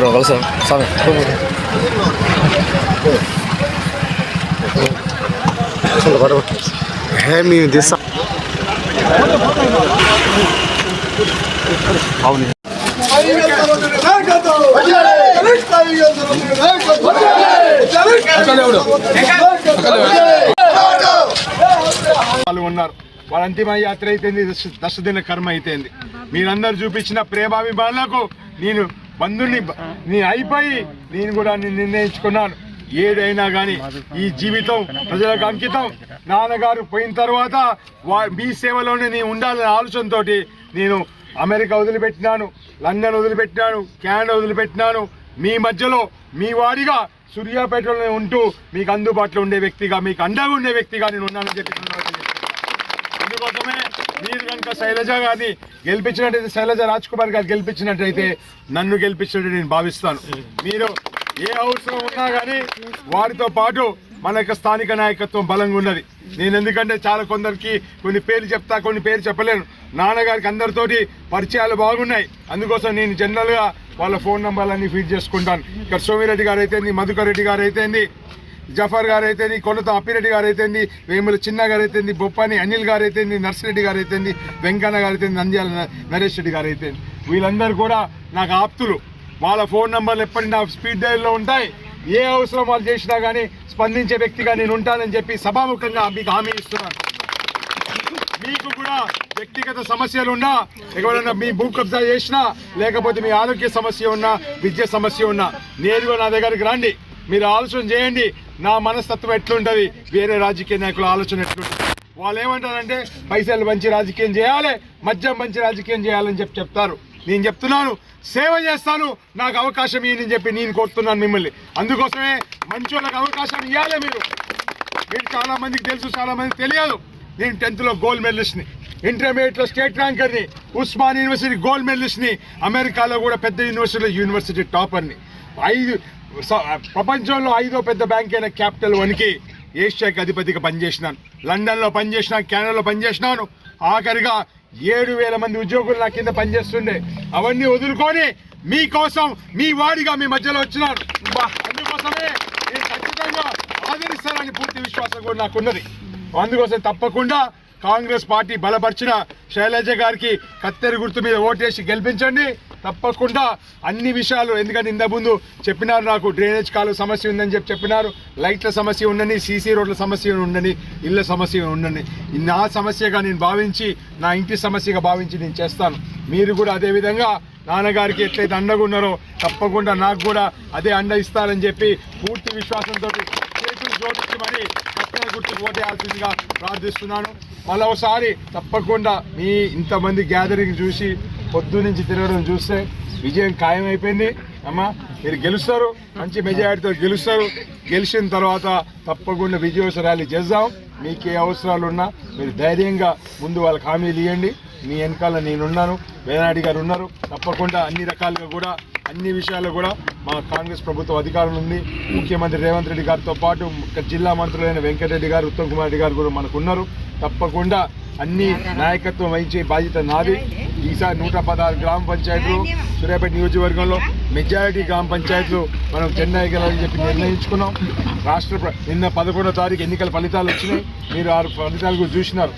Bro కలుసాం స్వామి హే మేము తీస్తాం వాళ్ళు ఉన్నారు. వాళ్ళ అంతిమ యాత్ర అయితేంది దశ- దశదిన కర్మ అయితేంది. మీరందరూ చూపించిన ప్రేమాభిమానులకు నేను బంధుని నేను అయిపోయి నేను కూడా నేను నిర్ణయించుకున్నాను. ఏదైనా కానీ ఈ జీవితం ప్రజలకు అంకితం. నాన్నగారు పోయిన తర్వాత వా మీ సేవలోనే నేను ఉండాలనే ఆలోచనతోటి నేను అమెరికా వదిలిపెట్టినాను లండన్ వదిలిపెట్టినాను కెనడా వదిలిపెట్టినాను. మీ మధ్యలో మీ వాడిగా సూర్యాపేటలోనే ఉంటూ మీకు అందుబాటులో ఉండే వ్యక్తిగా మీకు అండగా ఉండే వ్యక్తిగా నేను ఉన్నానని చెప్పి కోసమే మీరు కనుక శైలజ గారిని గెలిపించినట్టయితే శైలజ రాజ్ కుమార్ గారు గెలిపించినట్టయితే నన్ను గెలిపించినట్టు నేను భావిస్తాను. మీరు ఏ అవసరం ఉన్నా కానీ వారితో పాటు మన యొక్క స్థానిక నాయకత్వం బలంగా ఉన్నది. నేను ఎందుకంటే చాలా కొందరికి కొన్ని పేర్లు చెప్తా కొన్ని పేరు చెప్పలేను. నాన్నగారికి అందరితోటి పరిచయాలు బాగున్నాయి. అందుకోసం నేను జనరల్గా వాళ్ళ ఫోన్ నెంబర్లన్నీ ఫీడ్ చేసుకుంటాను. ఇక్కడ సోమిరెడ్డి గారు అయితేంది మధుకర్ రెడ్డి గారు అయితేంది జఫర్ గారు అయితేంది కొలత అప్పిరెడ్డి గారు అయితేంది వేముల చిన్న గారు అయితేంది బొప్పని అనిల్ గారు అయితేంది నర్సిరెడ్డి గారు అయితేంది వెంకన్న గారు అయితేంది నంద్యాల నరేష్ రెడ్డి గారు అయితేంది వీళ్ళందరూ కూడా నాకు ఆప్తులు. వాళ్ళ ఫోన్ నంబర్లు ఎప్పటి నా స్పీడ్ డైల్లో ఉంటాయి? ఏ అవసరం వాళ్ళు చేసినా కానీ స్పందించే వ్యక్తిగా నేను ఉంటానని చెప్పి సభాముఖంగా మీకు హామీ ఇస్తున్నాను. మీకు కూడా వ్యక్తిగత సమస్యలు ఉన్నా ఎవరైనా మీ భూ కబ్జా చేసినా లేకపోతే మీ ఆరోగ్య సమస్య ఉన్నా విద్య సమస్య ఉన్నా నేరుగా నా దగ్గరికి రండి. మీరు ఆలోచన చేయండి. నా మనస్తత్వం ఎట్లుంటుంది? వేరే రాజకీయ నాయకుల ఆలోచన ఎట్లుంటుంది? వాళ్ళు ఏమంటారంటే పైసలు మంచి రాజకీయం చేయాలి మద్యం మంచి రాజకీయం చేయాలని చెప్పి చెప్తారు. నేను చెప్తున్నాను సేవ చేస్తాను నాకు అవకాశం ఇయ్యని చెప్పి నేను కోరుతున్నాను మిమ్మల్ని. అందుకోసమే మంచి వాళ్ళకి అవకాశం ఇవ్వాలి మీరు. మీరు చాలామందికి తెలుసు చాలామందికి తెలియదు. నేను టెన్త్లో గోల్డ్ మెడలిస్ట్ని ఇంటర్మీడియట్లో స్టేట్ ర్యాంకర్ని ఉస్మాన్ యూనివర్సిటీ గోల్డ్ మెడలిస్ట్ని అమెరికాలో కూడా పెద్ద యూనివర్సిటీలో యూనివర్సిటీ టాపర్ని ఐదు ప్రపంచంలో ఐదో పెద్ద బ్యాంక్ అయిన క్యాపిటల్ వన్కి ఏషియాకి అధిపతిగా పనిచేసినాను. లండన్లో పనిచేసినాను కెనడాలో పనిచేసినాను. ఆఖరిగా ఏడు వేల మంది ఉద్యోగులు నా కింద పనిచేస్తుండే. అవన్నీ వదులుకొని మీకోసం మీ వాడిగా మీ మధ్యలో వచ్చినాను. అందుకోసమే నేను ఖచ్చితంగా ఆదరిస్తానని పూర్తి విశ్వాసం కూడా నాకున్నది. అందుకోసం తప్పకుండా కాంగ్రెస్ పార్టీ బలపరిచిన శైలజ గారికి కత్తెర గుర్తు మీద ఓటేసి గెలిపించండి. తప్పకుండా అన్ని విషయాలు ఎందుకంటే ఇంత ముందు చెప్పినారు నాకు డ్రైనేజ్ కాలు సమస్య ఉందని చెప్పి చెప్పినారు. లైట్ల సమస్య ఉందని సీసీ రోడ్ల సమస్య ఉందని ఇళ్ళ సమస్య ఉందని. నా సమస్యగా నేను భావించి నా ఇంటి సమస్యగా భావించి నేను చేస్తాను. మీరు కూడా అదే విధంగా నాన్నగారికి ఎట్లయితే అండగా ఉన్నారో తప్పకుండా నాకు కూడా అదే అండ ఇస్తారని చెప్పి పూర్తి విశ్వాసంతో చేతులు జోడించి మరి కత్తెర గుర్తుకు ఓటేయాల్సిందిగా ప్రార్థిస్తున్నాను. మరోసారి తప్పకుండా మీ ఇంతమంది గ్యాదరింగ్ చూసి పొద్దు నుంచి తిరగడం చూస్తే విజయం ఖాయమైపోయింది. అమ్మా మీరు గెలుస్తారు. మంచి మెజారిటీతో గెలుస్తారు. గెలిచిన తర్వాత తప్పకుండా విజయోత్సవ ర్యాలీ చేద్దాం. మీకు ఏ అవసరాలు ఉన్నా మీరు ధైర్యంగా ముందు వాళ్ళకి హామీలు ఇవ్వండి మీ వెనకాల నేనున్నాను. వేనాడి గారు ఉన్నారు. తప్పకుండా అన్ని రకాలుగా కూడా అన్ని విషయాల్లో కూడా మా కాంగ్రెస్ ప్రభుత్వం అధికారం ఉంది. ముఖ్యమంత్రి రేవంత్ రెడ్డి గారితో పాటు జిల్లా మంత్రులైన వెంకటరెడ్డి గారు ఉత్తమ్ కుమార్ రెడ్డి గారు కూడా మనకు ఉన్నారు. తప్పకుండా అన్ని నాయకత్వం వహించే బాధ్యత నాది. ఈసారి నూట పదహారు గ్రామ పంచాయతీలు సూర్యాపేట నియోజకవర్గంలో మెజారిటీ గ్రామ పంచాయతీలు మనం చెన్నై గెలని చెప్పి నిర్ణయించుకున్నాం. రాష్ట్ర నిన్న పదకొండో తారీఖు ఎన్నికల ఫలితాలు వచ్చినాయి. మీరు ఆ ఫలితాలు కూడా చూసినారు.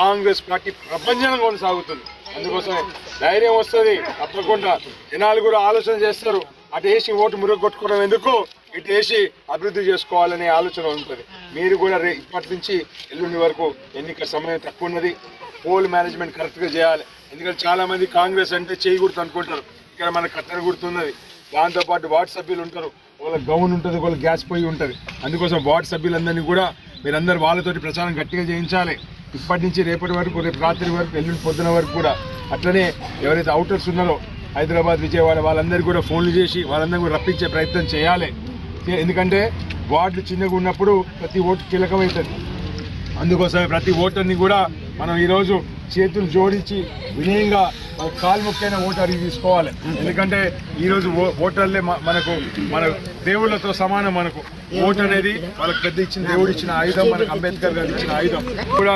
కాంగ్రెస్ పార్టీ ప్రపంచంగా కొనసాగుతుంది. అందుకోసమే ధైర్యం వస్తుంది. తప్పకుండా జనాలు కూడా ఆలోచన చేస్తారు. అటు వేసి ఓటు మురగొట్టుకోవడం ఎందుకు? ఇటు వేసి అభివృద్ధి చేసుకోవాలనే ఆలోచన ఉంటుంది. మీరు కూడా రే ఇప్పటి నుంచి ఎల్లుండి వరకు ఎన్నిక సమయం తక్కువ ఉన్నది. పోల్ మేనేజ్మెంట్ కరెక్ట్గా చేయాలి. ఎందుకంటే చాలామంది కాంగ్రెస్ అంటే చేయకూడదు అనుకుంటారు. ఇక్కడ మన కత్తెర గుర్తున్నది దాంతోపాటు వార్డు సభ్యులు ఉంటారు. వాళ్ళ గౌన్ ఉంటుంది వాళ్ళ గ్యాస్ పొయ్యి ఉంటుంది. అందుకోసం వార్డు సభ్యులందరినీ కూడా మీరందరూ వాళ్ళతోటి ప్రచారం గట్టిగా చేయించాలి. ఇప్పటి నుంచి రేపటి వరకు రేపు రాత్రి వరకు ఎల్లుండి పొద్దున వరకు కూడా అట్లనే ఎవరైతే అవుటర్స్ ఉన్నారో హైదరాబాద్ విజయవాడ వాళ్ళందరికీ కూడా ఫోన్లు చేసి వాళ్ళందరూ కూడా రప్పించే ప్రయత్నం చేయాలి. ఎందుకంటే వార్డులు చిన్నగా ఉన్నప్పుడు ప్రతి ఓటు కీలకమవుతుంది అందుకోసమే ప్రతి ఓటర్ని కూడా మనం ఈరోజు చేతులు జోడించి వినయంగా కాలు ముక్కైన ఓటర్కి తీసుకోవాలి. ఎందుకంటే ఈరోజు ఓటర్లే మనకు మన దేవుళ్ళతో సమానం మనకు. ఓటు అనేది వాళ్ళకి పెద్ద ఇచ్చిన దేవుడు ఇచ్చిన ఆయుధం మనకు అంబేద్కర్ గారు ఇచ్చిన ఆయుధం. కూడా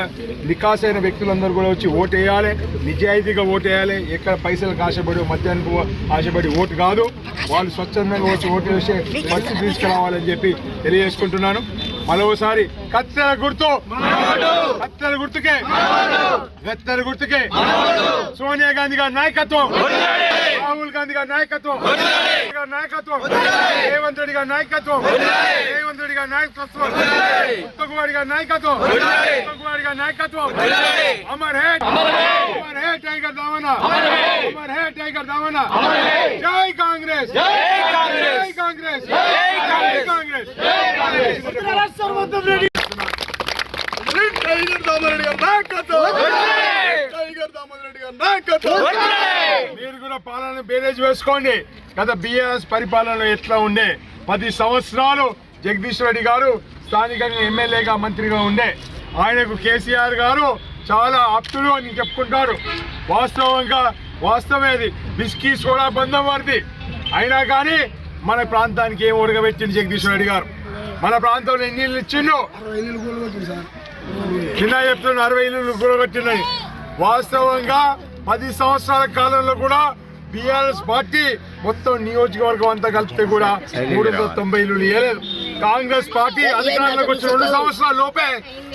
నికాసైన వ్యక్తులందరూ కూడా వచ్చి ఓటు వేయాలి నిజాయితీగా ఓటు వేయాలి ఎక్కడ పైసలకు ఆశపడి మధ్యాహ్నం ఆశపడి ఓటు కాదు. వాళ్ళు స్వచ్ఛందంగా వచ్చి ఓటు వేసే పరిస్థితి తీసుకురావాలని చెప్పి తెలియజేసుకుంటున్నాను. మరోసారి కత్తెర గుర్తు. కత్తెర గుర్తుకే. కత్తెర గుర్తుకే. సోనియా గాంధీ గారి నాయకత్వం. రాహుల్ గాంధీ గారి నాయకత్వం. గారి నాయకత్వం. రేవంత్ రెడ్డి గారి నాయకత్వం. రేవంత్ రెడ్డి గారి నాయకత్వం. కుమార్ గారి నాయకత్వం. కుమార్ గారి నాయకత్వం. అమర్ హే. అమర్ హే. టైగర్ దావనా అమర్ హే. టైగర్ దావనా జై కాంగ్రెస్. జై కాంగ్రెస్. జై కాంగ్రెస్. జై కాంగ్రెస్. టైగర్ దామరెడ్డి గారి నాయకత్వం. టైగర్ దామరెడ్డి గారి నాయకత్వం. మీరు కూడా పాలన బేరేజ్ వేసుకోండి. గత బిఎస్ పరిపాలన ఎట్లా ఉండే? పది సంవత్సరాలు జగదీష్ రెడ్డి గారు స్థానికంగా ఎమ్మెల్యేగా మంత్రిగా ఉండే. ఆయనకు కేసీఆర్ గారు చాలా ఆప్తులు అని చెప్పుకుంటారు. వాస్తవంగా వాస్తవేది బిస్కీ సోడా బంధం వారిది. అయినా కానీ మన ప్రాంతానికి ఏం ఉడకబెట్టింది జగదీష్ రెడ్డి గారు? మన ప్రాంతంలో ఎన్ని ఇళ్ళు ఇచ్చిండు కింద చెప్తున్న అరవై ఇల్లు కూడగొట్టినాయి వాస్తవంగా పది సంవత్సరాల కాలంలో కూడా బిఆర్ఎస్ పార్టీ మొత్తం నియోజకవర్గం అంతా కలిపితే కూడా మూడు వందల తొంభై ఇల్లు ఇవ్వలేదు కాంగ్రెస్ పార్టీ అధికారంలోకి వచ్చిన రెండు సంవత్సరాల లోపే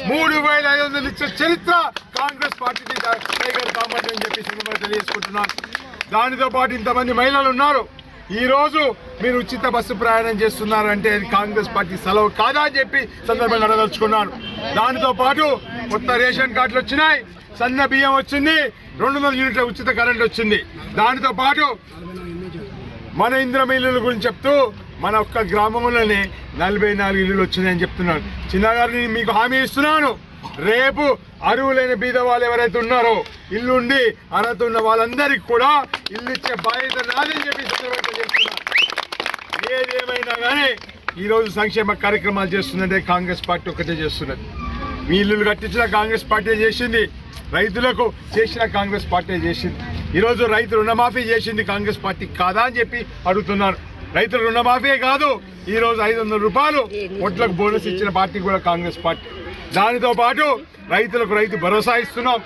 మూడు వేల ఐదు వందలు ఇచ్చే చరిత్ర కాంగ్రెస్ పార్టీ టైగర్ అని చెప్పి తెలియజేసుకుంటున్నాను దానితో పాటు ఇంతమంది మహిళలు ఉన్నారు. ఈరోజు మీరు ఉచిత బస్సు ప్రయాణం చేస్తున్నారంటే అది కాంగ్రెస్ పార్టీ సెలవు కాదా అని చెప్పి సందర్భంగా అడదలుచుకున్నాను దానితో పాటు కొత్త రేషన్ కార్డులు వచ్చినాయి సన్న బియ్యం వచ్చింది రెండు వందల యూనిట్ల ఉచిత కరెంట్ వచ్చింది. దానితో పాటు మన ఇంద్రం ఇల్లుల గురించి చెప్తూ మన ఒక్క గ్రామంలోనే నలభై నాలుగు ఇల్లులు వచ్చినాయని చెప్తున్నాను. చిన్నగారిని మీకు హామీ ఇస్తున్నాను. రేపు అరువులైన బీద వాళ్ళు ఎవరైతే ఉన్నారో ఇల్లుండి అర్హత ఉన్న వాళ్ళందరికీ కూడా ఇల్లు ఇచ్చే బాధ్యత నాదని చెప్పి సందర్భంగా ఏమైనా కానీ ఈరోజు సంక్షేమ కార్యక్రమాలు చేస్తుందంటే కాంగ్రెస్ పార్టీ ఒకటే చేస్తున్నది. మీ ఇల్లులు కట్టించిన కాంగ్రెస్ పార్టీ చేసింది రైతులకు చేసిన కాంగ్రెస్ పార్టీ చేసింది. ఈరోజు రైతు రుణమాఫీ చేసింది కాంగ్రెస్ పార్టీ కాదా అని చెప్పి అడుగుతున్నాను రైతుల రుణమాఫీ కాదు ఈరోజు ఐదు వందల రూపాయలు ఒట్లకు బోనస్ ఇచ్చిన పార్టీ కూడా కాంగ్రెస్ పార్టీ. దానితో పాటు రైతులకు రైతు భరోసా ఇస్తున్నాం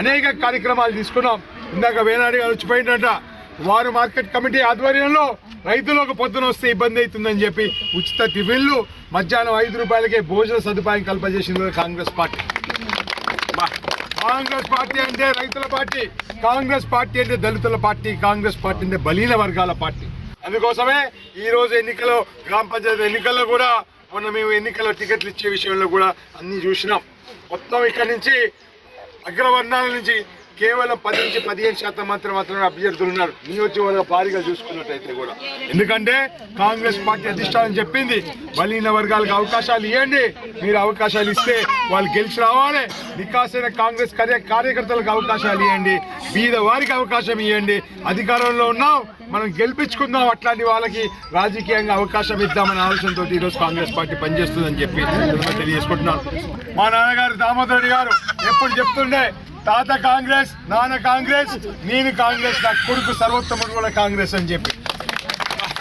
అనేక కార్యక్రమాలు తీసుకున్నాం. ఇందాక వేనాడి గారు వచ్చిపోయిందంట వారు మార్కెట్ కమిటీ ఆధ్వర్యంలో రైతులకు పొద్దున వస్తే ఇబ్బంది అవుతుందని చెప్పి ఉచిత టిఫిన్లు మధ్యాహ్నం ఐదు రూపాయలకే భోజన సదుపాయం కల్పజేసింది కాంగ్రెస్ పార్టీ. కాంగ్రెస్ పార్టీ అంటే రైతుల పార్టీ కాంగ్రెస్ పార్టీ అంటే దళితుల పార్టీ కాంగ్రెస్ పార్టీ అంటే బలీన వర్గాల పార్టీ. అందుకోసమే ఈ రోజు ఎన్నికల్లో గ్రామ పంచాయతీ ఎన్నికల్లో కూడా మొన్న మేము ఎన్నికల్లో టికెట్లు ఇచ్చే విషయంలో కూడా అన్ని చూసినాం. మొత్తం ఇక్కడి నుంచి అగ్రవర్ణాల నుంచి కేవలం పది నుంచి పదిహేను శాతం మాత్రం మాత్రమే అభ్యర్థులు ఉన్నారు. నియోజకవర్గ భారీగా చూసుకున్నట్టయితే కూడా. ఎందుకంటే కాంగ్రెస్ పార్టీ అధిష్టానం చెప్పింది బలీన వర్గాలకు అవకాశాలు ఇవ్వండి మీరు అవకాశాలు ఇస్తే వాళ్ళు గెలిచి రావాలి. నికాసైన కాంగ్రెస్ కార్య కార్యకర్తలకు అవకాశాలు ఇవ్వండి బీద వారికి అవకాశం ఇవ్వండి అధికారంలో ఉన్నాం మనం గెలిపించుకుందాం అట్లాంటి వాళ్ళకి రాజకీయంగా అవకాశం ఇద్దామనే ఆలోచనతో ఈరోజు కాంగ్రెస్ పార్టీ పనిచేస్తుందని చెప్పి తెలియజేసుకుంటున్నాను. మా నాన్నగారు దామోదరుడు గారు ఎప్పుడు చెప్తుండే తాత కాంగ్రెస్ నాన్న కాంగ్రెస్ నేను కాంగ్రెస్ నా కొడుకు సర్వోత్తముడు కూడా కాంగ్రెస్ అని చెప్పి.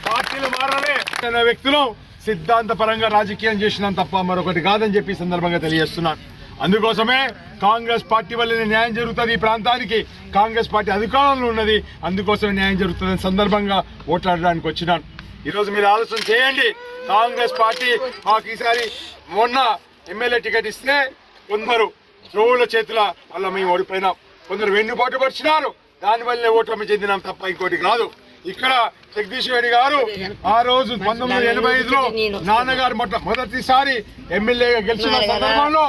పార్టీలు మారలే అనే వ్యక్తులు సిద్ధాంతపరంగా రాజకీయం చేసినాం తప్ప మరొకటి కాదని చెప్పి సందర్భంగా తెలియజేస్తున్నాను అందుకోసమే కాంగ్రెస్ పార్టీ వల్లనే న్యాయం జరుగుతుంది ఈ ప్రాంతానికి. కాంగ్రెస్ పార్టీ అధికారంలో ఉన్నది. అందుకోసమే న్యాయం జరుగుతుందని సందర్భంగా ఓట్లాడడానికి వచ్చినాను ఈరోజు మీరు ఆలోచన చేయండి. కాంగ్రెస్ పార్టీ మాకు ఈసారి మొన్న ఎమ్మెల్యే టికెట్ ఇస్తే కొందరు ద్రోవుల చేతుల వల్ల మేము ఓడిపోయినాం. కొందరు వెన్నుబాటు పరిచినారు. దానివల్లే ఓటమి చెందినాం తప్ప ఇంకోటి కాదు. ఇక్కడ జగదీష్ రెడ్డి గారు ఆ రోజు పంతొమ్మిది వందల ఎనభై ఐదులో నాన్నగారు మొట్ట మొదటిసారి ఎమ్మెల్యేగా గెలిచిన సందర్భంలో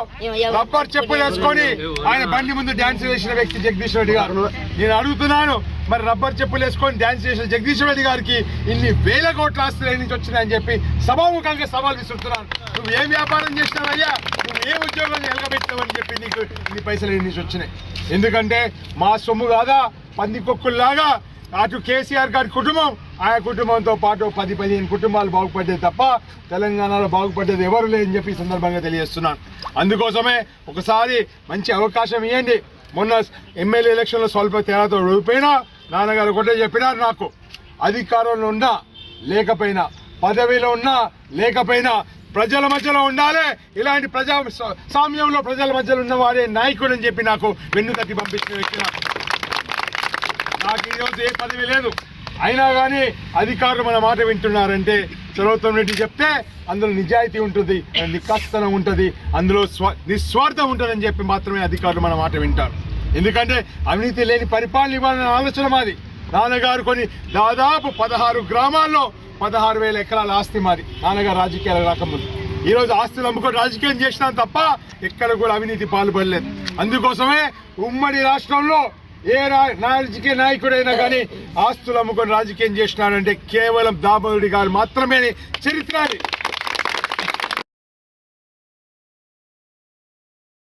రబ్బర్ చెప్పులు వేసుకొని ఆయన బండి ముందు డాన్స్ వేసిన వ్యక్తి జగదీష్ రెడ్డి గారు. నేను అడుగుతున్నాను మరి రబ్బర్ చెప్పులు వేసుకొని డాన్స్ చేసిన జగదీష్ రెడ్డి గారికి ఇన్ని వేల కోట్ల ఆస్తులు నుంచి వచ్చినాయని చెప్పి సభాముఖంగా సవాల్ విసురుతున్నాను. నువ్వు ఏం వ్యాపారం చేసినావయ్యా నువ్వు ఏ ఉద్యోగం నిలబెట్టావని చెప్పి నీకు ఇన్ని పైసలు ఇన్ని వచ్చినాయి? ఎందుకంటే మా సొమ్ము కాదా? పందికొక్కుల్లాగా అటు కేసీఆర్ గారి కుటుంబం ఆయన కుటుంబంతో పాటు పది పదిహేను కుటుంబాలు బాగుపడ్డాయి తప్ప తెలంగాణలో బాగుపడ్డది ఎవరు లేదని చెప్పి సందర్భంగా తెలియజేస్తున్నాను. అందుకోసమే ఒకసారి మంచి అవకాశం ఇవ్వండి మొన్న ఎమ్మెల్యే ఎలక్షన్లో స్వల్ప తేడాతో ఓడిపోయినా నాన్నగారు ఒకటే చెప్పినారు నాకు అధికారంలో ఉన్నా లేకపోయినా పదవిలో ఉన్నా లేకపోయినా ప్రజల మధ్యలో ఉండాలి. ఇలాంటి ప్రజా సా- సామ్యంలో ప్రజల మధ్యలో ఉన్నవాడే నాయకుడు అని చెప్పి నాకు వెన్ను తట్టి పంపించిన వ్యక్తి నాకు. నాకు ఈరోజు ఏ పదవి లేదు. అయినా కానీ అధికారులు మన మాట వింటున్నారంటే చలవతం రెడ్డి చెప్తే అందులో నిజాయితీ ఉంటుంది నిక్కస్తనం ఉంటుంది అందులో స్వ నిస్వార్థం ఉంటుందని చెప్పి మాత్రమే అధికారులు మన మాట వింటారు. ఎందుకంటే అవినీతి లేని పరిపాలన ఇవ్వాలనే ఆలోచన మాది. నాన్నగారు కొన్ని దాదాపు పదహారు గ్రామాల్లో పదహారు వేల ఎకరాల ఆస్తి మాది. నాన్నగారు రాజకీయాలు రాకముందు. ఈరోజు ఆస్తులు అమ్ముకొని రాజకీయం చేసినాం తప్ప ఎక్కడ కూడా అవినీతి పాల్పడలేదు. అందుకోసమే ఉమ్మడి రాష్ట్రంలో ఏ రా- రాజకీయ నాయకుడైనా కానీ ఆస్తులు అమ్ముకొని రాజకీయం చేసినాడంటే కేవలం దామోదరుడి గారు మాత్రమే చరిత్ర అది